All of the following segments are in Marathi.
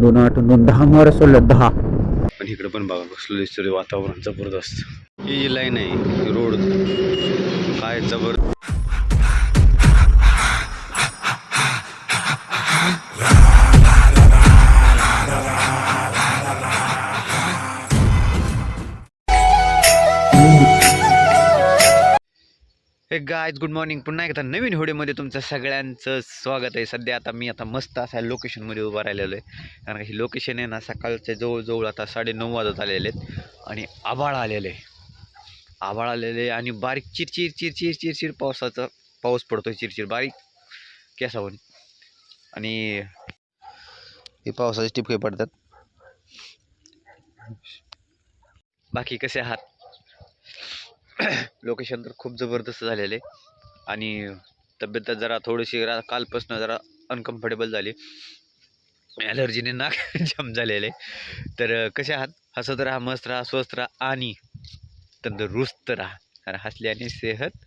दोन आठ दोन दहा. मोहऱ्या सोडल्या दहा पण इकडे पण बघा कसलं दिसतं वातावरण जबरदस्त. ही लाईन आहे रोड. काय जबर हे गायज गुड मॉर्निंग पुन्हा एकदा नवीन व्हिडिओमध्ये तुमचं सगळ्यांचं स्वागत आहे. सध्या आता मी आता मस्त असा लोकेशनमध्ये उभा राहिलेलो आहे. कारण का ही लोकेशन आहे ना सकाळच्या जवळजवळ आता साडेनऊ वाजत आलेले आहेत आणि आभाळ आलेले आहे. आभाळ आलेले आहे आणि बारीक चिरचिर चिरचिर चिरचिर पावसाचा पाऊस पडतो चिरचिर बारीक. केसावून आणि हे पावसाचे टिपके पडतात. बाकी कसे आहात? लोकेशन तर खूप जबरदस्त झालेलं आहे. आणि तब्येत जरा थोडीशी रा कालपासून जरा अनकम्फर्टेबल झाली. ॲलर्जीने नाक जाम आहे. तर कसे आहात? हसत राहा मस्त राहा स्वस्त राहा आणि तंदुरुस्त राहा. कारण हसल्याने सेहत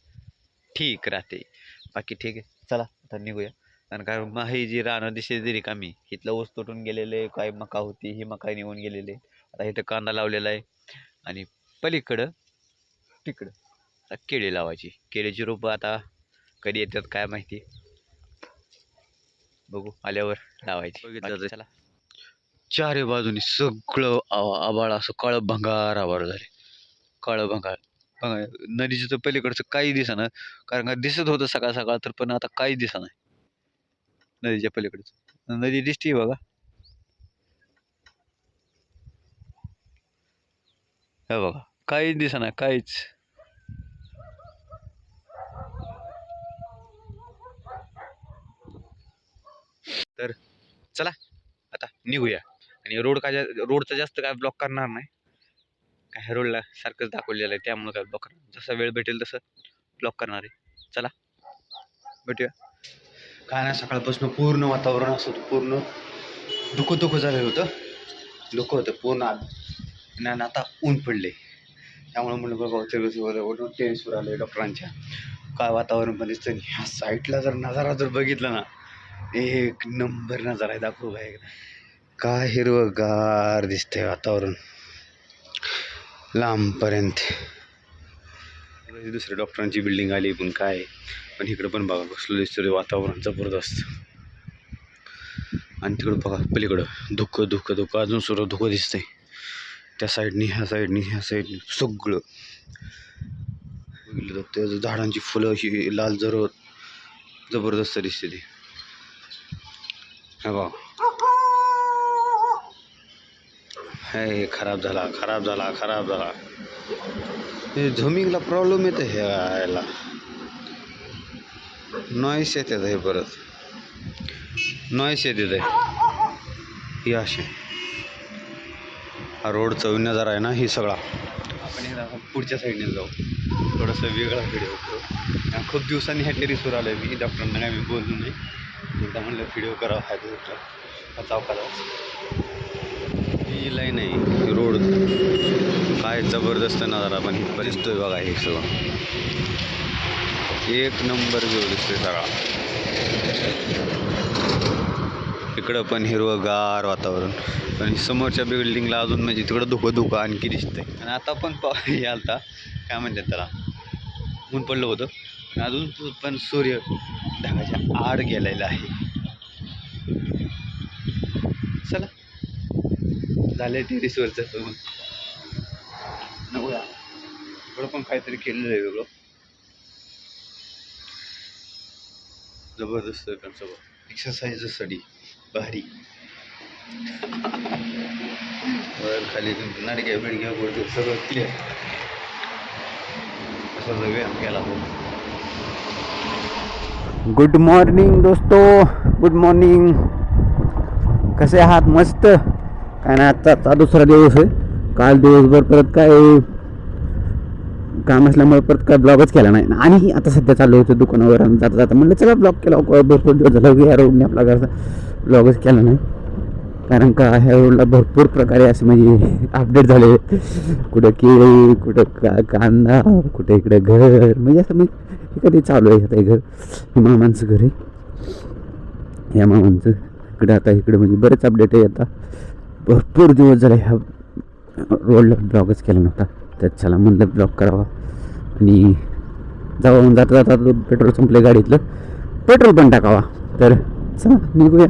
ठीक राहते. बाकी ठीक आहे. चला आता निघूया. कारण काय मग ही जी रानं दिशे तरी कामी इथलं ऊस तुटून गेलेले काय मका होती ही मका निघून गेलेले आता इथं कांदा लावलेला आहे. आणि पलीकडं तिकडं. आता केळी लावायची. केळीची रोपं आता कधी येतात काय माहिती. बघू आल्यावर लावायची. बघितलं चला. चारी बाजूनी सगळं आ- आभाळ असं काळं भंगार आभाळ झाले. काळं भंगार. भंगार नदीचं तर पलीकडचं काही दिसेना. कारण का दिसत होतं सकाळ सकाळ तर पण आता काही दिसेना. नदीच्या पलीकडचं. नदी दिसते बघा. हे बघा काहीच दिसेना काहीच तर चला आता निघूया. आणि रोड काय जा- रोडचा जास्त काय ब्लॉक करणार नाही. काय रोडला सारखंच दाखवलेलं आहे त्यामुळं काय ब्लॉक करणार जसा वेळ भेटेल तसं ब्लॉक करणार आहे. चला भेटूया. काय नाही सकाळपासून पूर्ण वातावरण असं होतं पूर्ण धुकं धुकं झालेलं होतं. धुकं होतं पूर्ण आत आणि आता ऊन पडले. त्यामुळे म्हणलं बघा टेरेसवर टेरेसवर आले डॉक्टरांच्या. काय वातावरण पण दिसतं ह्या साईडला जर नजारा जर बघितला ना एक नंबर नजारा आहे दाखवू काय काय हिरवगार दिसतंय वातावरण. लांबपर्यंत. म्हणजे दुसऱ्या डॉक्टरांची बिल्डिंग आली पण काय? पण इकडं पण बघा कसलं दिसतं वातावरण जबरदस्त. आणि तिकडं बघा पलीकडं धुकं धुकं धुकं अजून सुरू धुकं दिसतंय. त्या साईडनी ह्या साईडनी ह्या साईडनी सगळं. बघितलं तर झाडांची फुलं अशी लाल जर जबरदस्त दिसते ती. बघ हे खराब झाला खराब झाला खराब झाला. हे झुमिंगला प्रॉब्लेम येतो हे यायला. नॉईस येतात हे परत. नॉईस येते ही असे हा रोड चवीन जरा आहे ना ही सगळा. आपण एकदा पुढच्या साईडने जाऊ. थोडंसं वेगळा व्हिडिओ खूप दिवसांनी ह्या टेरिसवर आलो मी डॉक्टरांना काय मी बोललो नाही. एकदा म्हणलं व्हिडिओ करावा हा डॉक्टर चौकाला. ही लाईन आहे रोड. काय जबरदस्त नजारा पण दिसतोय बघा हे सगळं. एक नंबर व्ह्यू दिसतोय सगळा. इकडं पण हिरवंगार वातावरण. पण समोरच्या बिल्डिंगला अजून म्हणजे तिकडं धुकं धुकं आणखी दिसतंय. आणि आता पण पा हे आलता काय म्हणतात त्याला? ऊन पडलं होतं. आणि अजून पण सूर्य ढगाच्या आड गेलेला आहे. चला. झालं टेरिसवरचं पण नकोया थोडं पण काहीतरी केलेलं आहे वेगळं. जबरदस्त सगळं एक्सरसाइजसाठी भारी. वर खाली नाडक्या बिडक्या गोडक्या सगळं क्लिअर असा जो व्यायाम केला हो गुड मॉर्निंग दोस्तो. गुड मॉर्निंग कसे आहात? मस्त. काय नाही आजचा दुसरा दिवस आहे. काल दिवसभर परत काय काम असल्यामुळे परत काय ब्लॉगच केला नाही. आणि आता सध्या चालू होतं दुकानावर आणि जाता जाता म्हणलं चला ब्लॉग केला. भरपूर दिवस झाला. की या रोडने आपला घरचा ब्लॉगच केला नाही. कारण का ह्या रोडला भरपूर प्रकारे असं म्हणजे अपडेट झाले कुठं केळी कुठं का कांदा कुठं इकडे घर. म्हणजे असं मी हे कधी चालू आहे आता हे घर? हे मामांचं घर आहे. या मामांचं इकडे आता इकडे म्हणजे बरेच अपडेट आहे आता. भरपूर दिवस झाले ह्या रोडला ब्लॉगच केला नव्हता. त्याच्याला चला म्हणलं ब्लॉग करावा. आणि जाऊन जाता जाता पेट्रोल संपले गाडीतलं. पेट्रोल पण टाकावा. तर चला निघूया.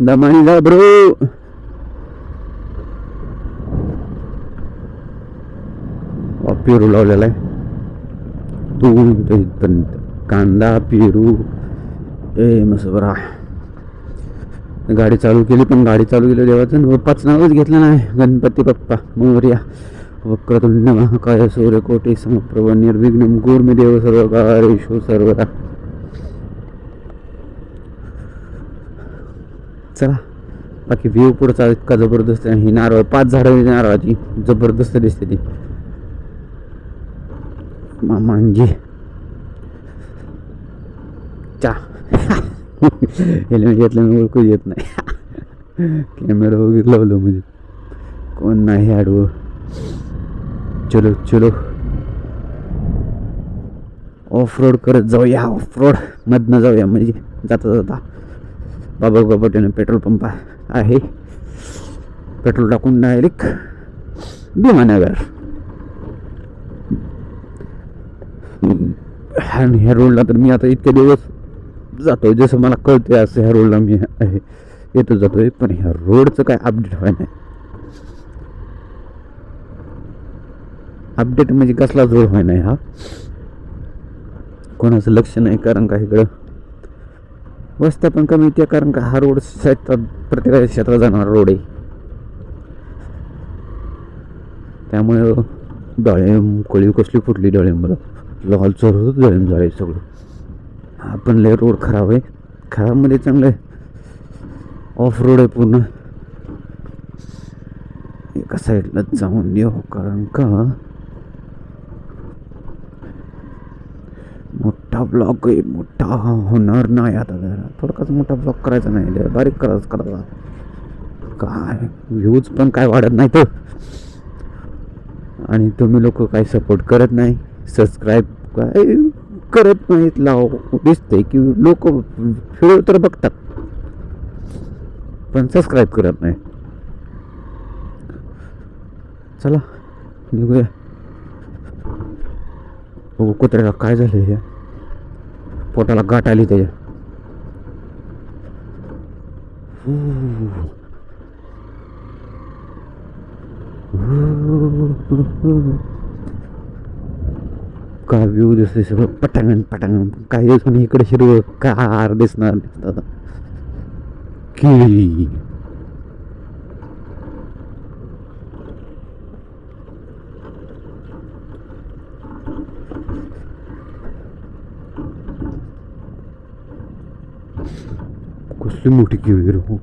दमानी जा ब्रो. पेरू लावलेला आहे. तू इथपर्यंत कांदा पेरू ए मसबरा गाडी चालू केली पण गाडी चालू केली देवाचं. बाप्पाचं नावच घेतलं नाही. गणपती बाप्पा मोर्या वक्रतुंड महाकाय सूर्यकोटी समप्रभ निर्विघ्न गुर्मी देव सर्व कारेशो सर्वदा. चला. बाकी व्ह्यू पुढचा इतका जबरदस्त आहे. ही नारळ पाच झाडं नारळाची जबरदस्त दिसते ती. मामांजी चा हेल्मेट घेतलं मी ओळखू येत नाही. कॅमेरा वगैरे लावलं म्हणजे. कोण नाही आडवं. चलो चलो. ऑफ रोड करत जाऊया ऑफ रोड मधनं जाऊया. म्हणजे जाता जाता बाबा बाबाटेनं पेट्रोल पंप आहे. पेट्रोल टाकून डायरेक्ट भीमानगर. आणि ह्या रोडला तर मी आता इतके दिवस जातोय जसं मला कळतंय असं ह्या रोडला मी आहे येतो आहे पण ह्या रोडचं काय अपडेट व्हाय नाही. अपडेट म्हणजे कसलाच रोड व्हाय नाही हा. कोणाचं लक्ष नाही कारण का इकडं वस्त्या पण कमी त्या कारण का हा रोड शेतात प्रत्येकाच्या क्षेत्रात जाणारा रोड आहे. त्यामुळे डोळे कोळी कसली फुटली डाळिंबाला लाल चोर गरम झालं आहे सगळं. हा पण लय रोड खराब आहे. खराबमध्ये चांगलं आहे. ऑफ रोड आहे पूर्ण. एका साईडला जाऊन येऊ कारण का? मोठा ब्लॉक आहे. मोठा होणार नाही आता जरा. थोडकाच मोठा ब्लॉक करायचा नाही. लय बारीक करायचं करायचा काय? व्ह्यूज पण काय वाढत नाही तर आणि तुम्ही लोक काही सपोर्ट करत नाही. सबस्क्राईब काय करत नाहीत लाव दिसतंय की लोक व्हिडिओ तर बघतात पण सबस्क्राईब करत नाही. चला निघूया. बघू कुत्र्याला काय झालं हे. पोटाला गाठ आली त्याच्या. काय व्ह्यू दिसते सगळं? पटांगण पटांगण. काही दिवसांनी इकडे हिरवं कार दिसणार दिसतात केळी. कसली मोठी केळी रे हो.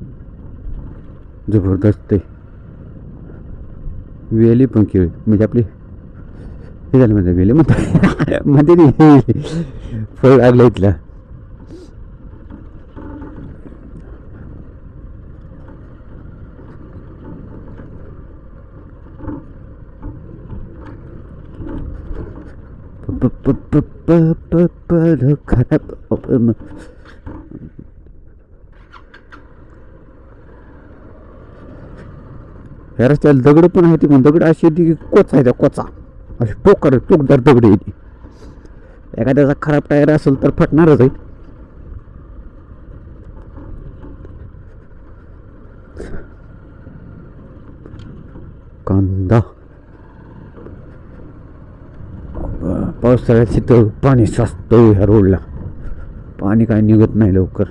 जबरदस्त आहे. वेली पण केळी. म्हणजे आपली ಇದರ ಮೇಲೆ ಬೇಲಿ ಮತ್ತೆ ಮತ್ತೆ ಫೋರ್ ಆಗ್ಲೈತ್ಲ रस्त्याला दगड पण आहे ती पण दगड अशी ती कोच आहे त्या कोचा अशी टोकर टोकदार दगड येते. एखाद्याचा खराब टायर असेल तर फटणारच आहे. कांदा. पावसाळ्यात तिथं पाणी साचतं ह्या रोडला पाणी काय निघत नाही लवकर.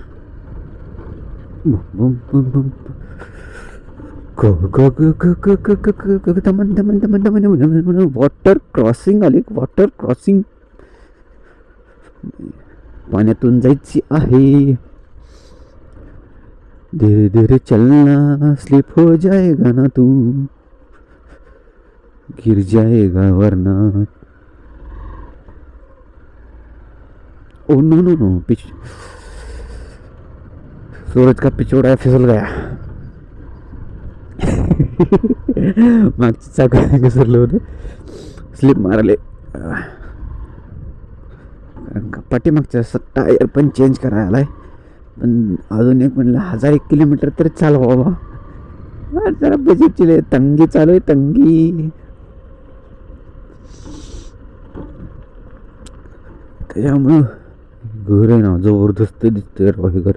दमन दमन दमन दमन वॉटर क्रॉसिंग आली वॉटर क्रॉसिंग. पाण्यातून जायची आहे. धीरे धीरे चलना स्लिप हो जाएगा ना तू. गिर जाएगा वरना. ओ नो नो नो पिच सूरज का पिछोड़ा फिसल गया। मागची चाक घसरलं होतं. स्लिप मारले. कारण का पाठीमागच्या टायर पण चेंज करायला आहे पण अजून एक म्हणलं हजार एक किलोमीटर तरी चालवा बाबा. जरा बजेटची तंगी चालू आहे तंगी. त्याच्यामुळं घर आहे ना जबरदस्त दिसतोय राव घर.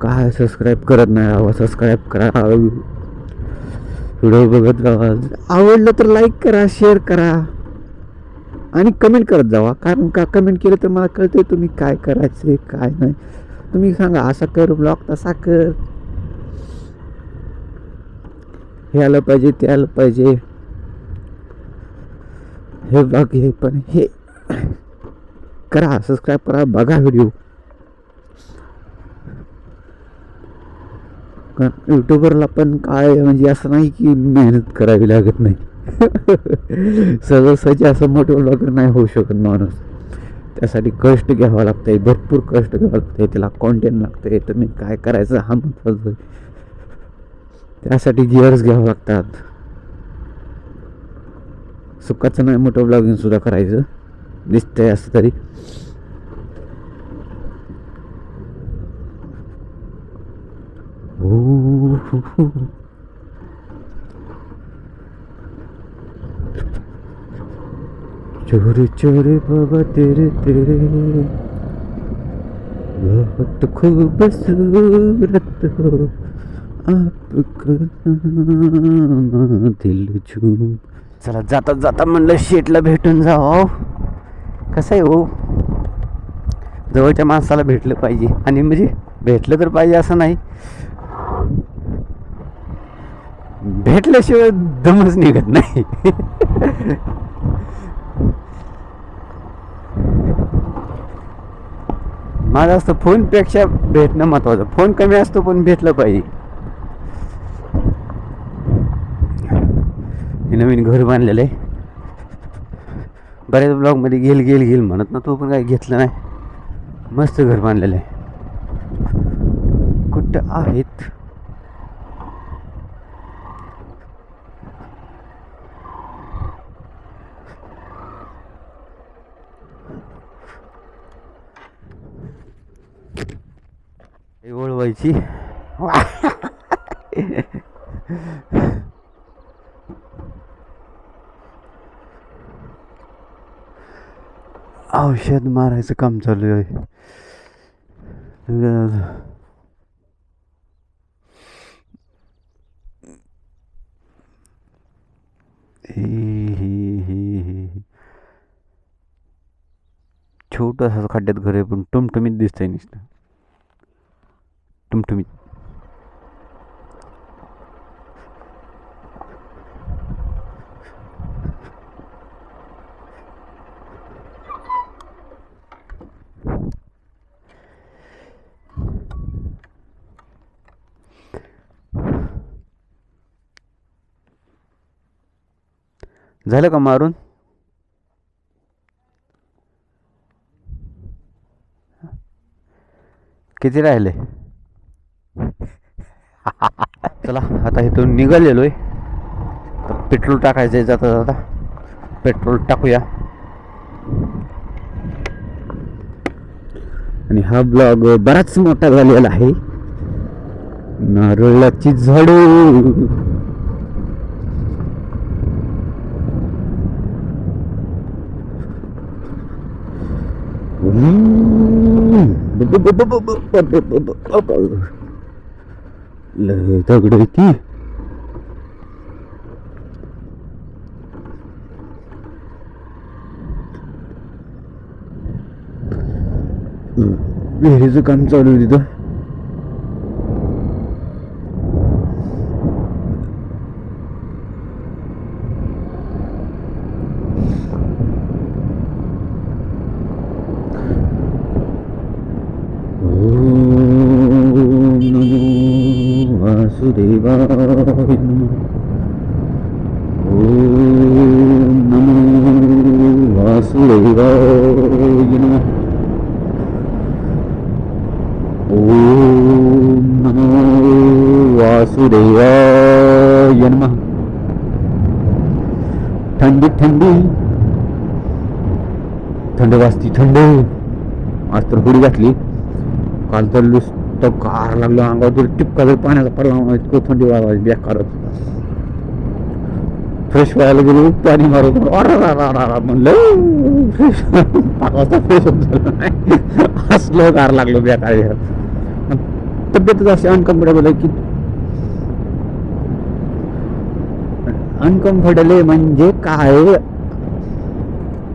काय सबस्क्राईब करत नाही राहा सबस्क्राईब करा व्हिडिओ बघत राहा. आवडलं तर लाईक करा शेअर करा. आणि कमेंट करत जावा. कारण का कमेंट केलं तर मला कळते तुम्ही काय करायचे काय नाही. तुम्ही सांगा असा कर ब्लॉग तसा कर. हे आलं पाहिजे ते आलं पाहिजे. हे ब्लॉग हे पण हे. करा सबस्क्राईब करा बघा व्हिडिओ कारण युट्यूबरला पण काय म्हणजे असं नाही की मेहनत करावी लागत नाही. सहजासहजी असं मोठं ब्लॉगर नाही होऊ शकत माणूस. त्यासाठी कष्ट घ्यावं लागतंय भरपूर कष्ट घ्यावं लागतंय त्याला कॉन्टेंट लागतंय तुम्ही काय करायचं हा महत्वाचं आहे. त्यासाठी गिअर्स घ्यावं लागतात. सुखाचं नाही मोठं ब्लॉगिंग सुद्धा करायचं. दिसतंय असं तरी. ओ चोरी चोरी बाबा तेरे तेरे. बहुत खूबसूरत हो आपका दिल झूम. चला जाता जाता म्हणलं शेटला भेटून जावं कसं आहे हो? जवळच्या माणसाला भेटलं पाहिजे. आणि म्हणजे भेटलं तर पाहिजे असं नाही. भेटल्याशिवाय दमच निघत नाही. माझं असतं फोनपेक्षा भेटणं महत्वाचं. फोन कमी असतो पण भेटलं पाहिजे. हे नवीन घर बांधलेलं आहे. बऱ्याच ब्लॉगमध्ये गेल गेल गेल म्हणत ना तो पण काही घेतलं नाही. मस्त घर बांधलेलं आहे. कुठं आहेत? ओळवायची. ओळवायची औषध मारायचं काम चालू आहे. हे हे खड्ड्यात घर आहे पण टुमटुमीत दिसतंय नुसतं. टुमटुमीत. झालं का मारून? किती राहिले? चला आता इथून निघालेलो आहे तर पेट्रोल टाकायचं आहे जाता जाता. पेट्रोल टाकूया. आणि हा ब्लॉग बराच मोठा झालेला आहे. नारळाची झाडू. लय दगड ती विहिरीचं काम चालू आहे तिथं. वासुदेवाय नमः ॐ नमो वासुदेवाय नमः थंडी थंडी थंड वाजती थंड आज तर हुडी घातली काल तर नुसतं गार लागलं अंगावर जर टिपका जर पाण्याचा पडला ना, इतकं थंडी वाजायची बेकारच फ्रेश व्हायला गेलो पाणी मारत अरा म्हणलं फ्रेश पाच वाजता फ्रेश होत झालं नाही. असलं गार लागलं बेकार तब्येतच अशी अनकम्फर्टेबल आहे की अनकम्फर्टेबल म्हणजे काय?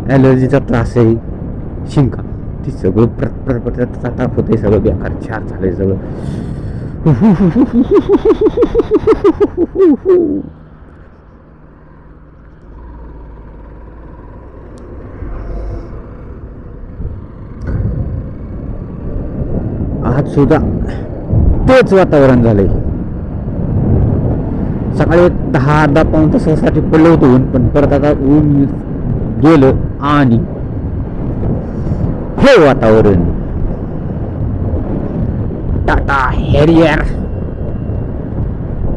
ॲलर्जीचा त्रास आहे. शिंका. ती सगळं प्रत प्रत ताप होते सगळं. बेकार छान झालंय सगळं आज सुद्धा तेच वातावरण झालंय. सकाळी दहा अर्धा पाऊन तासासाठी पडलं होतं ऊन पण परत आता ऊन गेलं आणि हे वातावरण. टाटा हेरियर.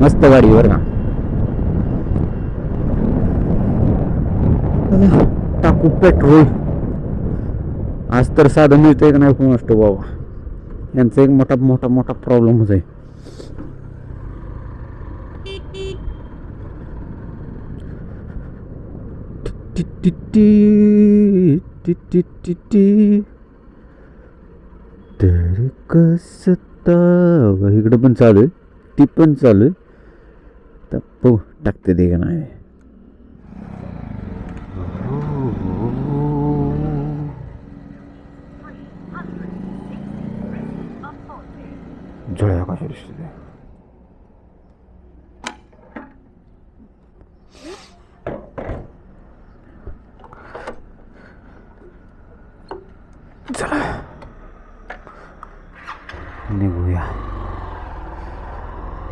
मस्त गाडीवर ना का. टाकू पेट्रोल. आज तर साधं मिळतंय का नाही कोण असतो बाबा. यांचा एक मोठा मोठा मोठा प्रॉब्लेम होत आहे टी टी टी टी टी टी टी तर कसं इकडं पण चालू आहे ती पण चालू आहे तर पाहू टाकते ते का नाही जुळ्या कशा दिसते चला निघूया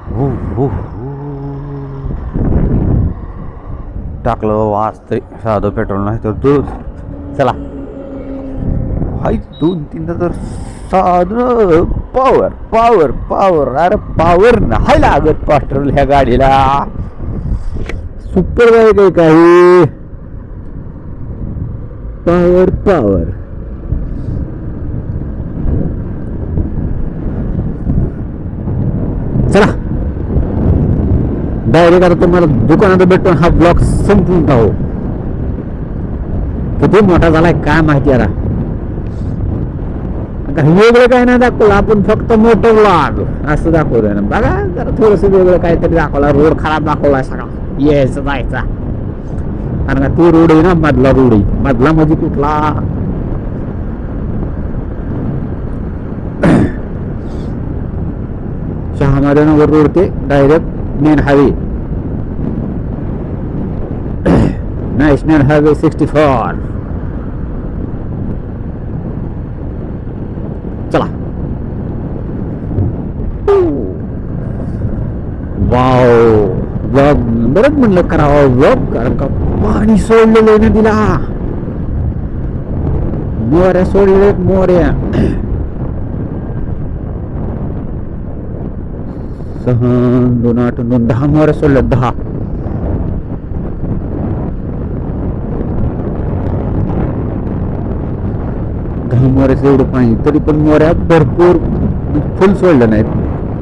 हो हो टाकलं वाचतंय साधं पेट्रोल नाही तर दूध चला हाय दोन तीनदा तर साधं पॉवर पॉवर पॉवर अरे पॉवर नाही लागत पेट्रोल ह्या गाडीला. सुपर बाईक आहे काही. पॉवर पॉवर चला. डायरेक्ट आता तुम्हाला दुकानात भेटून हा ब्लॉग संपून पाहू किती मोठा झालाय काय माहिती आता. काही वेगळं काय नाही दाखवलं. आपण फक्त मोठं ब्लॉग असं दाखवलं ना. बघा जरा थोडस वेगळं काहीतरी दाखवला. रोड खराब दाखवला सगळा. यायचं जायचा. कारण का तो रोड आहे ना मधला रोड आहे. मधला म्हणजे कुठला? शहामाधनगर रोड ते direct main highway national highway sixty four चला वाव ब्लॉग बरंच म्हणलं करावं ब्लॉग कारण का पाणी सोडलेलं आहे नदीला मोऱ्या सोडलेले मोऱ्या. सहन दोन आठ दोन दहा मोऱ्या सोडल्या दहा. दहा मोऱ्याचं एवढं पाणी तरी पण मोऱ्या भरपूर फुल सोडलं नाही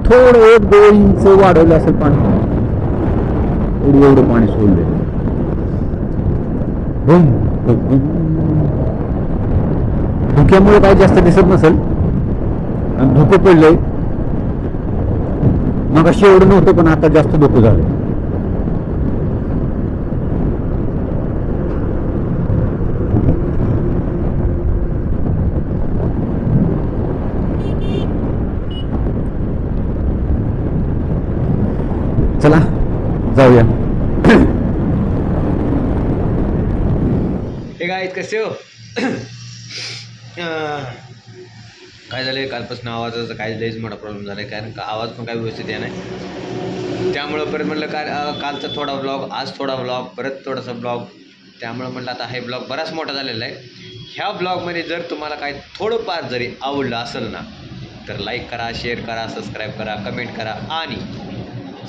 थोडं एक दोन इंच वाढवलं असेल पाणी. एवढं एवढं पाणी सोडले. धुक्यामुळे काही जास्त दिसत नसेल. आणि धुकं पडलंय. मग अशी एवढं नव्हतं पण आता जास्त धुकं झालं चला जाऊया हे काय कसे हो? काय झालं आहे कालपासून आवाजाचा काय लईच मोठा प्रॉब्लेम झाला आहे कारण का आवाज पण काय व्यवस्थित आहे नाही. त्यामुळं परत म्हटलं काय कालचा थोडा ब्लॉग आज थोडा ब्लॉग परत थोडासा ब्लॉग त्यामुळं म्हटलं आता हे ब्लॉग बराच मोठा झालेला आहे. ह्या ब्लॉगमध्ये जर तुम्हाला काय थोडंफार जरी आवडलं असेल ना तर लाईक करा शेअर करा सबस्क्राईब करा कमेंट करा आणि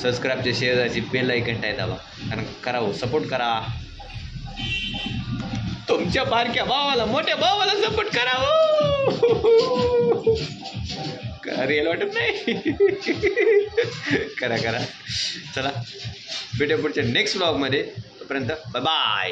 सबस्क्राईबच्या शेअरची बेल ऐकन टाय दाबा. कारण करा हो सपोर्ट करा. तुमच्या बारक्या भावाला मोठ्या भावाला सपोर्ट करा. हो. वाटत नाही? करा करा. चला भेटूया पुढच्या नेक्स्ट ब्लॉगमध्ये तोपर्यंत बाय बाय